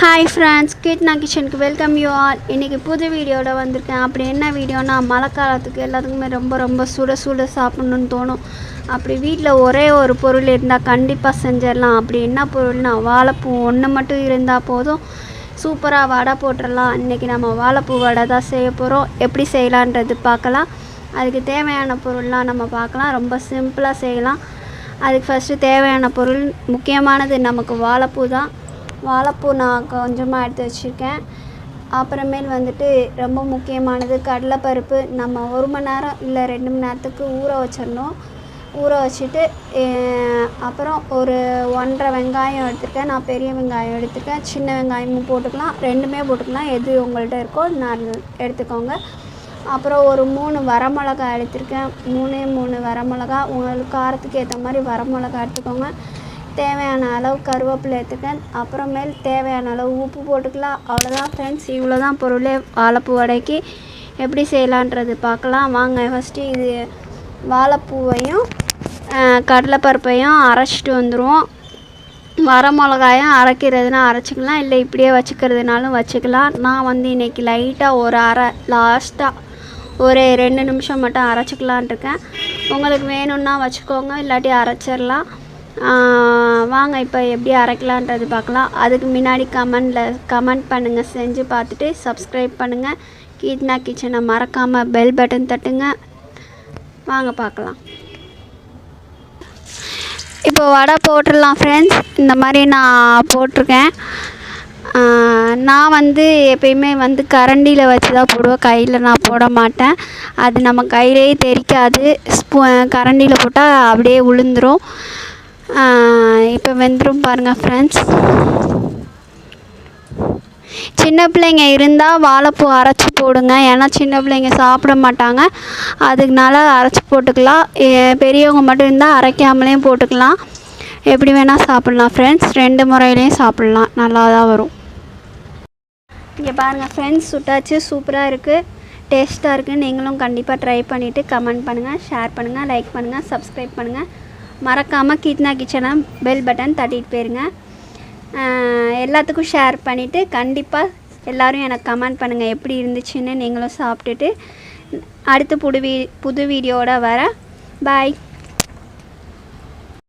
Hi friends கீட்னா கிச்சனுக்கு welcome you all இன்றைக்கி புது வீடியோவில் வந்திருக்கேன். அப்படி என்ன வீடியோனா மழை காலத்துக்கு எல்லாத்துக்குமே ரொம்ப ரொம்ப சுட சுட சாப்பிட்ணுன்னு தோணும். அப்படி வீட்டில் ஒரே ஒரு பொருள் இருந்தால் கண்டிப்பாக செஞ்சிடலாம். அப்படி என்ன பொருள்னா வாழைப்பூ ஒன்று மட்டும் இருந்தால் போதும். சூப்பராக வடை போட்டுடலாம். இன்றைக்கி நம்ம வாழைப்பூ வடை தான் செய்ய போகிறோம் எப்படி செய்யலான்றது பார்க்கலாம். அதுக்கு தேவையான பொருள்லாம் நம்ம பார்க்கலாம். ரொம்ப சிம்பிளாக செய்யலாம். அதுக்கு ஃபஸ்ட்டு தேவையான பொருள் முக்கியமானது நமக்கு வாழைப்பூ தான். வாழைப்பூ நான் கொஞ்சமாக எடுத்து வச்சுருக்கேன். அப்புறமேல் வந்துட்டு ரொம்ப முக்கியமானது கடலைப்பருப்பு. நம்ம ஒரு மணி நேரம் இல்லை ரெண்டு மணி நேரத்துக்கு ஊற வச்சிடணும். ஊற வச்சுட்டு அப்புறம் ஒரு ஒன்றரை வெங்காயம் எடுத்துருக்கேன். நான் பெரிய வெங்காயம் எடுத்துருக்கேன். சின்ன வெங்காயமும் போட்டுக்கலாம். ரெண்டுமே போட்டுக்கலாம். எது உங்கள்கிட்ட இருக்கோ நான் எடுத்துக்கோங்க. அப்புறம் ஒரு மூணு வரமிளகா எடுத்திருக்கேன். மூணே மூணு வரமிளகா உங்களுக்கு காரத்துக்கு ஏற்ற மாதிரி வரமிளகா எடுத்துக்கோங்க. தேவையான அளவு கருவேப்பிலை எடுத்துக்கேன் அப்புறமேல் தேவையான அளவு உப்பு போட்டுக்கலாம். அவ்வளோதான் ஃப்ரெண்ட்ஸ் இவ்வளோ தான் பொருளே வாழைப்பூ வடைக்கு. எப்படி செய்யலான்றது பார்க்கலாம். வாங்க ஃபஸ்ட்டு இது வாழைப்பூவையும் கடலைப்பருப்பையும் அரைச்சிட்டு வந்துடுவோம் வர மிளகாயும் அரைக்கிறதுனா அரைச்சிக்கலாம். இல்லை இப்படியே வச்சுக்கிறதுனாலும் வச்சுக்கலாம். நான் வந்து இன்றைக்கி லைட்டாக ஒரு அரை லாஸ்ட்டாக ஒரு ரெண்டு நிமிஷம் மட்டும் அரைச்சிக்கலான் இருக்கேன். உங்களுக்கு வேணும்னா வச்சுக்கோங்க. இல்லாட்டி அரைச்சிடலாம். வாங்க இப்போ எப்படி அரைக்கலான்றது பார்க்கலாம். அதுக்கு முன்னாடி கமெண்டில் கமெண்ட் பண்ணுங்கள் செஞ்சு பார்த்துட்டு சப்ஸ்கிரைப் பண்ணுங்கள் கீட்னா கிச்சனை மறக்காமல் பெல் பட்டன் தட்டுங்க. வாங்க பார்க்கலாம். இப்போ வடை போட்டுடலாம் ஃப்ரெண்ட்ஸ் இந்த மாதிரி நான் போட்டிருக்கேன். நான் வந்து எப்பயுமே வந்து கரண்டியில் வச்சு தான் போடுவேன். கையில் நான் போட மாட்டேன். அது நம்ம கையிலேயே தெரிக்காது. ஸ்பூ கரண்டியில் போட்டால் அப்படியே உளுந்துரும். இப்போ வெந்துடும் பாருங்கள் ஃப்ரெண்ட்ஸ் சின்ன பிள்ளைங்க இருந்தால் வாழைப்பூ அரைச்சி போடுங்க. ஏன்னா சின்ன பிள்ளைங்க சாப்பிட மாட்டாங்க. அதுக்குனால அரைச்சி போட்டுக்கலாம். பெரியவங்க மட்டும் இருந்தால் அரைக்காமலேயும் போட்டுக்கலாம். எப்படி வேணால் சாப்பிட்லாம் ஃப்ரெண்ட்ஸ் ரெண்டு முறையிலையும் சாப்பிட்லாம். நல்லா தான் வரும். இங்கே பாருங்கள் ஃப்ரெண்ட்ஸ் சுட்டாச்சு. சூப்பராக இருக்குது டேஸ்ட்டாக இருக்குது நீங்களும் கண்டிப்பாக ட்ரை பண்ணிவிட்டு கமெண்ட் பண்ணுங்கள் ஷேர் பண்ணுங்கள் லைக் பண்ணுங்கள் சப்ஸ்கிரைப் பண்ணுங்கள் மறக்காமல் கீத்னா கிச்சனை பெல் பட்டன் தட்டிட்டு போயிருங்க. எல்லாத்துக்கும் ஷேர் பண்ணிவிட்டு கண்டிப்பாக எல்லோரும் எனக்கு கமெண்ட் பண்ணுங்கள் எப்படி இருந்துச்சுன்னு நீங்களும் சாப்பிட்டுட்டு அடுத்த புது வீ புது வீடியோட வர. பாய்